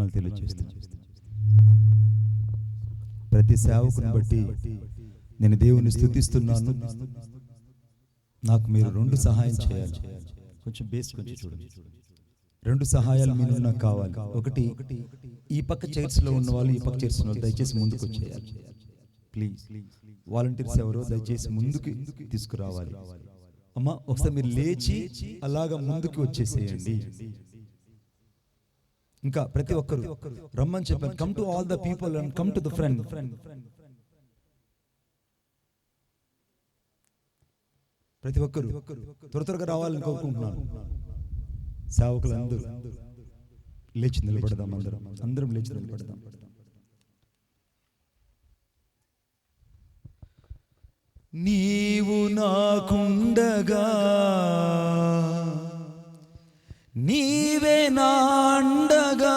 వందనాలు తెలియజేస్తాను ప్రతి సేవకుని బట్టి నేను దేవుని స్థుతిస్తున్నాను. నాకు మీరు రెండు సహాయం చేయాలి. కొంచెం బేస్ కొంచెం చూడండి. రెండు సహాయాలు మీరు నాకు కావాలి. ఒకటి ఈ పక్క చైర్స్లో ఉన్న వాళ్ళు ఈ పక్క చైర్స్ ఉన్న వాళ్ళు దయచేసి ముందుకు వచ్చేయాలి. ప్లీజ్. వాలంటీర్స్ ఎవరో దయచేసి ముందుకు తీసుకురావాలి. అమ్మా ఒకసారి మీరు లేచి అలాగా ముందుకు వచ్చేసేయండి. ఇంకా ప్రతి ఒక్కరు రమ్మని చెప్పాను come to all the people and come to the friend ప్రతి ఒక్కరు త్వర త్వరగా రావాలని కోరుకుంటున్నాను. సేవకులందరూ లేచి నిలబడదాం అందరం. అందరం లేచి నిలబడదాం. నీవు నాకుండగా నీవే నాండగా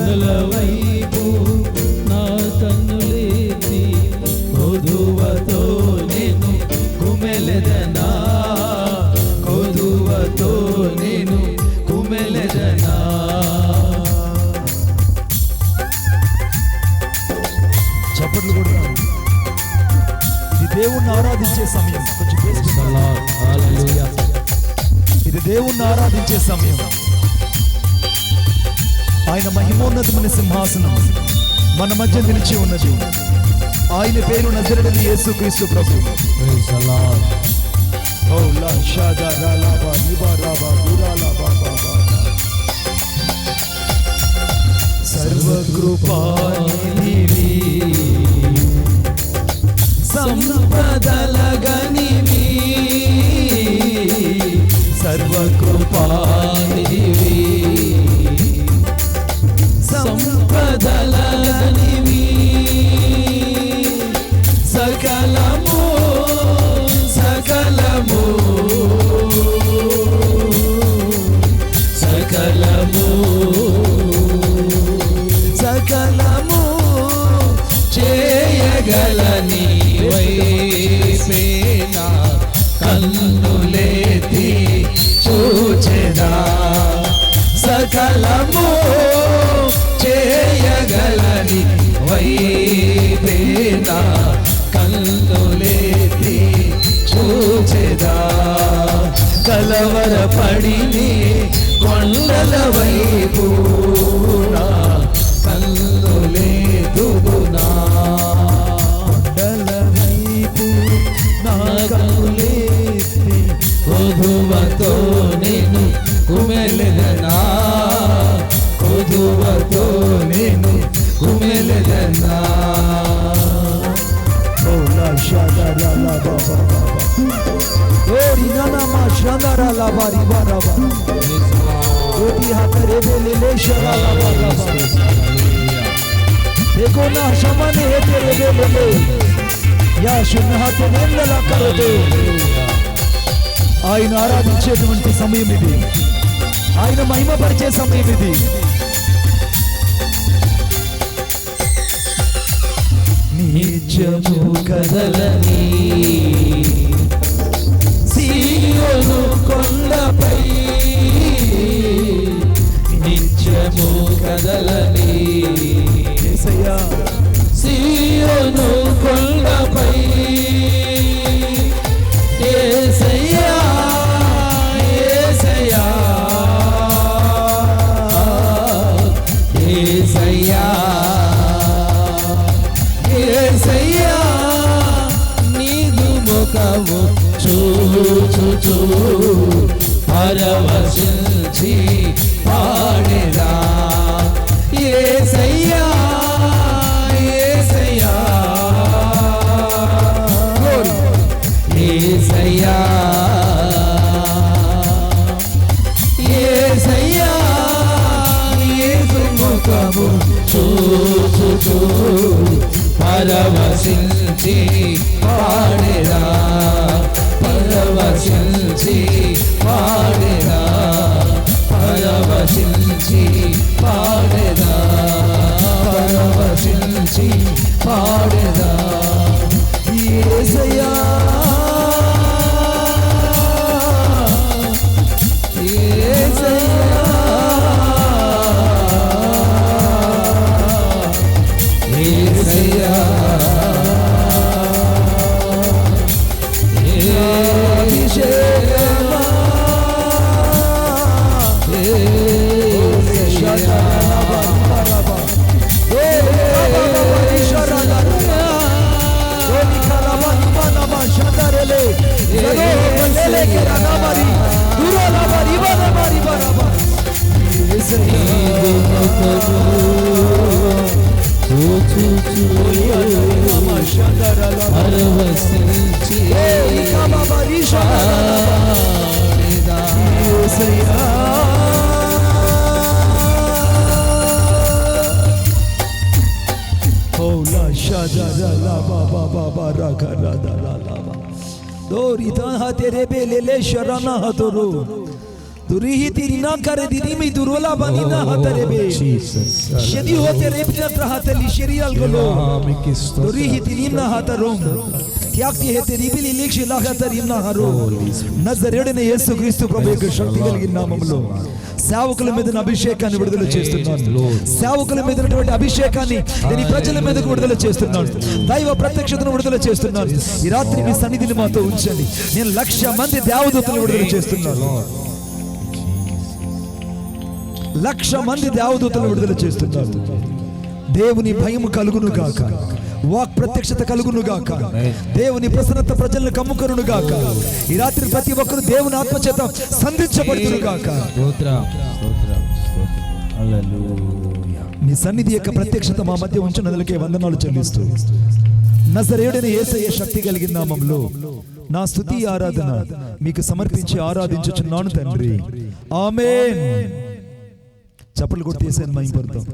వైపు నా కన్నులేతి కొదువతో నేను కుమెలెదనా? కొదువతో నేను కుమెలెదనా? చప్పట్లు కూడా. ఇది దేవుణ్ణి ఆరాధించే సమయం. కొంచెం ఇది దేవుణ్ణి ఆరాధించే సమయం. ఆయన మహిమోన్నతమైన సింహాసనం మన మధ్య నిలిచి ఉన్నది. ఆయన పేరు నజరడని యేసు క్రీస్తు ప్రభు. Praise the lord. చేయగలని వైపేనా కన్నులేతి చూచెదా సకలమో మా షాదా రా లా బా రి బా రా బా. ఓ ది హా కరే బే లే లే షరా లా బా రా బా. देखो ना शमन है तेरे बेले में యా శుభ్రహాత నేల కరదు ఆయన ఆరాధించేటువంటి సమయం ఇది ఆయన మహిమపరిచే సమయం ఇది నిత్యము కదలని యేసయ్యా సీయోను కొండపై. యేసయ్యా యేసయ్యా ఏసయ్యా ఏసయ్యా నీదు ముఖము చూచుచూ. పరవశించి పాడేదా ఏసయ్యా ఏసయ్యా చూచుచూ పరవశించి పాడేదా పరవశించి పాడేదా పరవశించి పాడేదా పరవశించి పాడేదా Dori tan hatere belele şarana hatoru. ही तेरी ना करे दीदी मी दुरोला बनी ना हतरे बे शदी होते रे बिना रहतली शरीर गलो तुरी ही तेरी ना हतरो త్యాక్తి హే తెరి బిలి లీక్షి లాగా తరి నా హరో నజరేయుడైన యేసుక్రీస్తు ప్రభు యొక్క శక్తి కలిగిన నామములో సేవకుల మీద అభిషేకాన్ని విడుదల చేస్తున్నాను సేవకుల మీద ఉన్నటువంటి అభిషేకాన్ని నేను ఈ ప్రజల మీదకు విడుదల చేస్తున్నాను దైవ ప్రత్యక్షతను విడుదల చేస్తున్నాను ఈ రాత్రి మీ సన్నిధిని మాతో ఉంచండి నేను లక్ష మంది దేవదూతలు విడుదల చేస్తున్నాను లక్ష మంది దేవదూతలు విడుదల చేస్తున్నారు. దేవుని భయం కలుగును గాక. వాక్ ప్రత్యక్షత కలుగును గాక. దేవుని ప్రసన్నత ప్రజలను కమ్ముకొనును గాక. ఈ రాత్రి ప్రతి ఒక్కరు దేవుని ఆత్మచేత సంధించబడుతును గాక. మీ సన్నిధి యొక్క ప్రత్యక్షత మా మధ్య ఉంచినందులకే వందనాలు చెల్లిస్తూ నజరేయుడైన యేసయ్య శక్తి కలిగిన నామంలో నా స్తుతి ఆరాధన మీకు సమర్పించి ఆరాధించుచున్నాను తండ్రి. ఆమేన్. చప్పలు కొట్టేసాను మా ఇంపడతాం